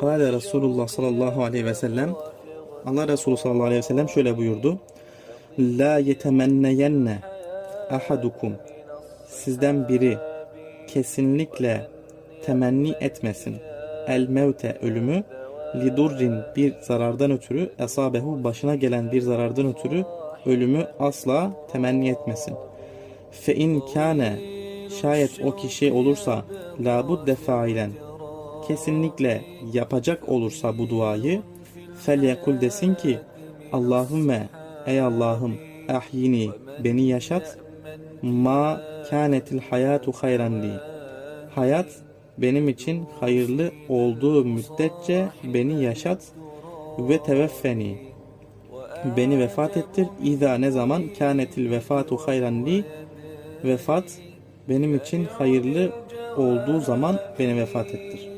Kale Resulullah sallallahu aleyhi ve sellem Allah Resulü sallallahu aleyhi ve sellem şöyle buyurdu. La yetemenneyenne ahadukum sizden biri kesinlikle temenni etmesin. El mevte ölümü lidurrin bir zarardan ötürü esabehu başına gelen bir zarardan ötürü ölümü asla temenni etmesin. Fe in kâne şayet o kişi olursa labudde failen kesinlikle yapacak olursa bu duayı felyekul desin ki Allahümme ey Allah'ım ahyini beni yaşat ma kânetil hayatu hayran li hayat benim için hayırlı olduğu müddetçe beni yaşat ve teveffeni beni vefat ettir. İza ne zaman kânetil vefatu hayran li vefat benim için hayırlı olduğu zaman beni vefat ettir.